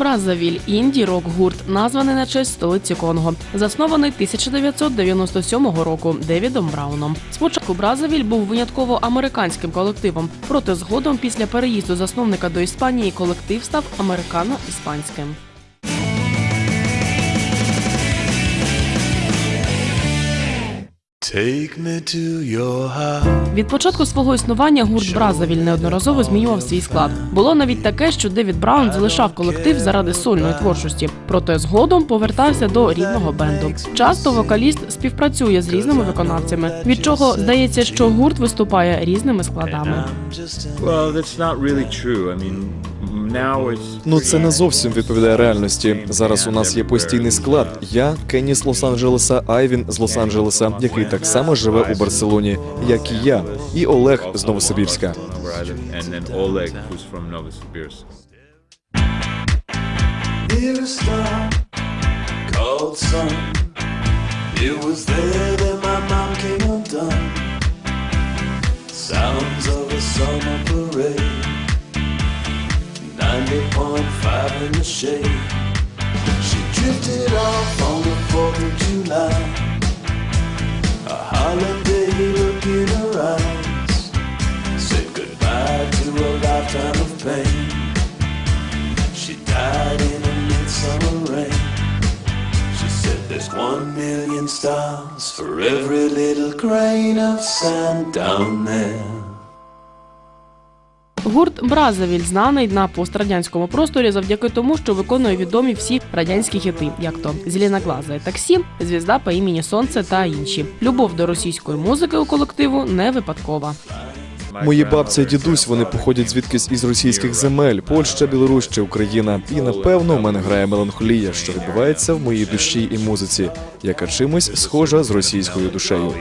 Бразавіль інді рок гурт, названий на честь столиці Конго, заснований 1997 року Девідом Брауном. Спочатку Бразавіль був винятково американським колективом, проте згодом після переїзду засновника до Іспанії колектив став американо-іспанським. Від початку свого існування гурт Бразавіль неодноразово змінював свій склад. Було навіть таке, що Девід Браун залишав колектив заради сольної творчості, проте згодом повертався до рідного бенду. Часто вокаліст співпрацює з різними виконавцями, від чого здається, що гурт виступає різними складами. Ну це не зовсім відповідає реальності. Зараз у нас є постійний склад. Я Кенні з Лос-Анджелеса, Айвін з Лос-Анджелеса, який так само живе у Барселоні, як і я, і Олег з Новосибірська. It was there that my mom came undone. Sounds of a summer parade. 90.5 in the shade. She drifted off on the 4th of July. A holiday look in her eyes. Said goodbye to a lifetime of pain. She died in a midsummer rain. She said there's one million stars for every little grain of sand down there. Гурт Бразавіль знаний на пострадянському просторі завдяки тому, що виконує відомі всі радянські хіти, як то «Зеленоглазе таксі, звізда по імені Сонце та інші. Любов до російської музики у колективу не випадкова. Мої grandmother бабця і дідусь вони походять звідкись із російських земель, Польща, Білорусь чи Україна. І напевно в мене грає меланхолія, що відбувається в моїй душі і музиці, яка чимось схожа з російською душею.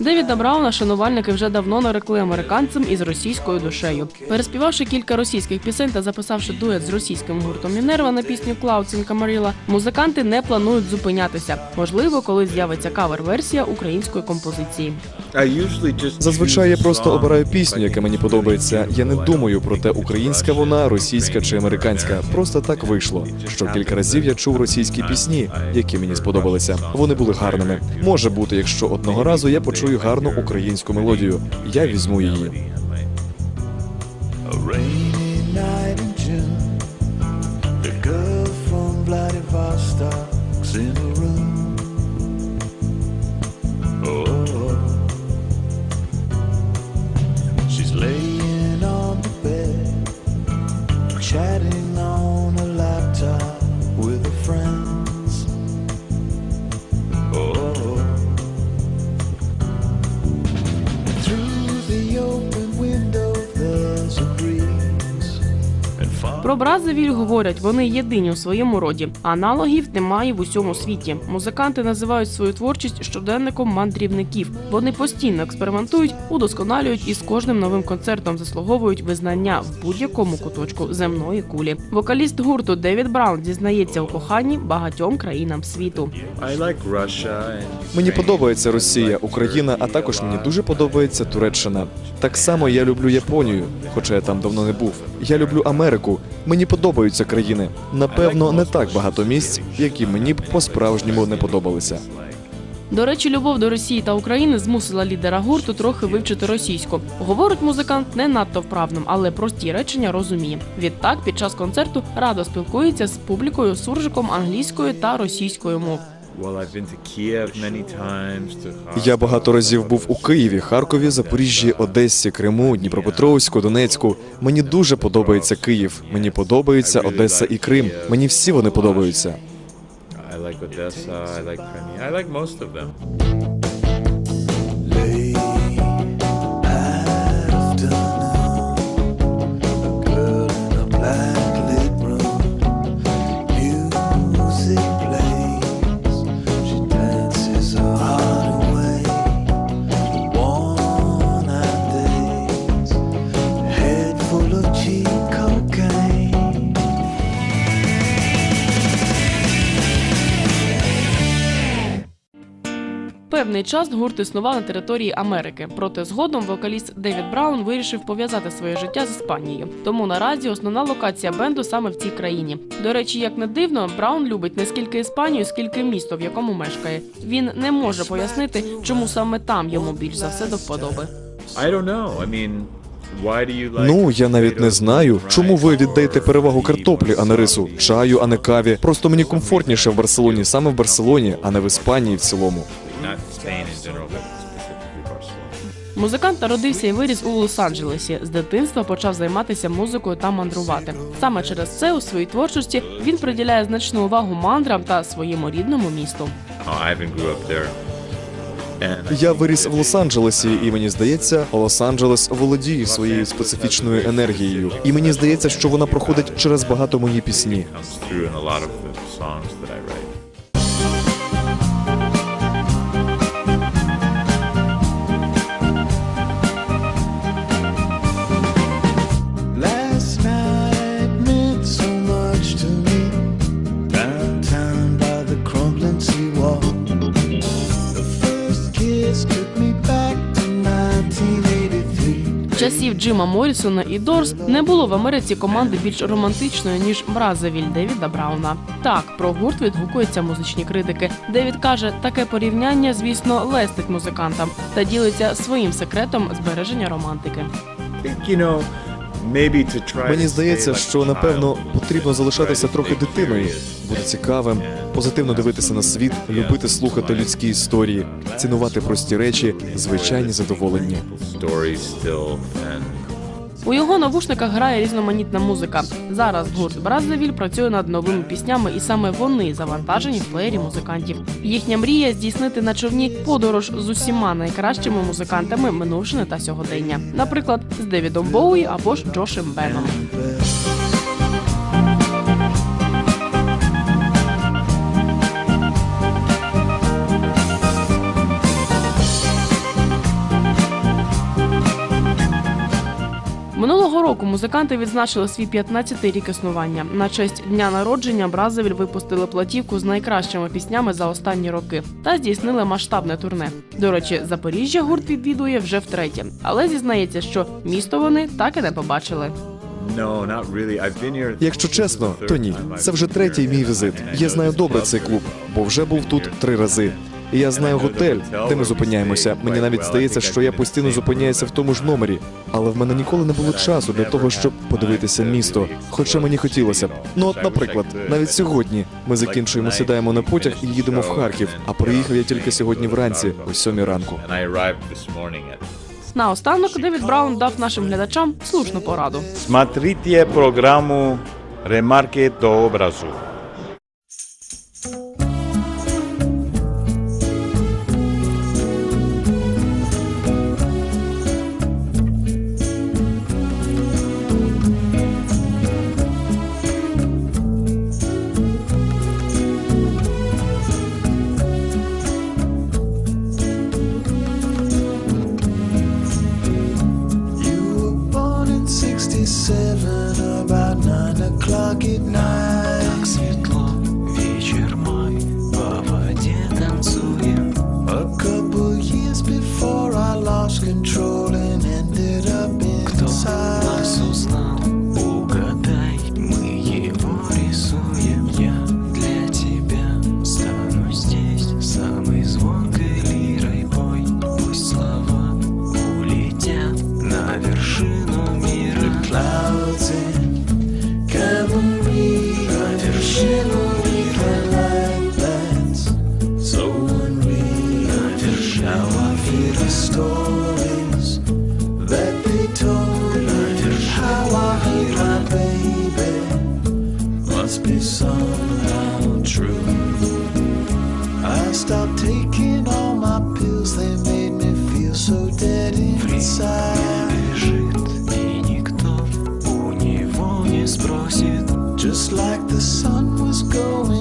Девіда Брауна шанувальники вже давно нарекли американцем із російською душею. Переспівавши кілька російських пісень та записавши дует з російським гуртом Мінерва на пісню Clouds Маріла, музиканти не планують зупинятися. Можливо, коли з'явиться кавер-версія української композиції. Зазвичай я просто обираю пісню, яка мені подобається. Я не думаю про те, українська вона, російська чи американська. Просто так вийшло. Що кілька разів я чув російські пісні, які мені сподобалися. Вони були гарними. Може бути, якщо одного разу я почую гарну українську мелодію. Я візьму її. In Про Бразавіль говорять, вони єдині у своєму роді. Аналогів немає в усьому світі. Музиканти називають свою творчість щоденником мандрівників. Вони постійно експериментують, удосконалюють і з кожним новим концертом заслуговують визнання в будь-якому куточку земної кулі. Вокаліст гурту Девід Браун зізнається у коханні багатьом країнам світу. Мені подобається Росія, Україна, а також мені дуже подобається Туреччина. Так само я люблю Японію, хоча я там давно не був. Я люблю Америку. Мені подобаються країни. Напевно, не так багато місць, які мені б по-справжньому не подобалися. До речі, любов до Росії та України змусила лідера гурту трохи вивчити російську. Говорить музикант не надто вправним, але прості речення розуміє. Відтак, під час концерту радо спілкується з публікою суржиком англійською та російською мов. Я багато разів був у Києві, Харкові, Запоріжжі, Одесі, Криму, Дніпропетровську, Донецьку. Мені дуже подобається Київ. Мені подобається Одеса і Крим. Мені всі вони подобаються. I like Odessa. I like Crimea. I like most of them. Певний час гурт існував на території Америки, проте згодом вокаліст Девід Браун вирішив пов'язати своє життя з Іспанією. Тому наразі основна локація бенду саме в цій країні. До речі, як не дивно, Браун любить не скільки Іспанію, скільки місто, в якому мешкає. Він не може пояснити, чому саме там йому більш за все до вподоби. Ну, я навіть не знаю, чому ви віддаєте перевагу картоплі, а не рису, чаю, а не каві. Просто мені комфортніше в Барселоні, саме в Барселоні, а не в Іспанії в цілому. Музикант народився і виріс у Лос-Анджелесі. З дитинства почав займатися музикою та мандрувати. Саме через це у своїй творчості він приділяє значну увагу мандрам та своєму рідному місту. Я виріс в Лос-Анджелесі, і мені здається, Лос-Анджелес володіє своєю специфічною енергією. І мені здається, що вона проходить через багато мої пісні. Часів Джима Моррісона і Дорс не було в Америці команди більш романтичної ніж Бразовіль Девіда Брауна. Так про гурт відгукуються музичні критики. Девід каже, таке порівняння, звісно, лестить музикантам та ділиться своїм секретом збереження романтики. Мені здається, що напевно потрібно залишатися трохи дитиною, бути цікавим, позитивно дивитися на світ, любити слухати людські історії, цінувати прості речі, звичайні задоволення. У його навушниках грає різноманітна музика. Зараз гурт Браззавіль працює над новими піснями, і саме вони завантажені в плеєрі музикантів. Їхня мрія здійснити на човні подорож з усіма найкращими музикантами минувшини та сьогодення, наприклад, з Девідом Боуї або ж Джошем Беном. Року музиканти відзначили свій 15-й рік існування. На честь дня народження Бразовіль випустили платівку з найкращими піснями за останні роки та здійснили масштабне турне. До речі, Запоріжжя гурт відвідує вже втретє, але зізнається, що місто вони так і не побачили. Якщо чесно, то ні. Це вже третій мій візит. Я знаю добре цей клуб, бо вже був тут три рази. І я знаю готель, де ми зупиняємося. Мені навіть здається, що я постійно зупиняюся в тому ж номері, але в мене ніколи не було часу для того, щоб подивитися місто. Хоча мені хотілося б. Ну от, наприклад, навіть сьогодні ми закінчуємо, сідаємо на потяг і їдемо в Харків. А приїхав я тільки сьогодні вранці, о сьомій ранку. Наостанок Девід Браун дав нашим глядачам слушну пораду. Смотрите программу «Ремарки до образу». somehow true. I stopped taking all my pills, they made me feel so dead inside. Just like the sun was going.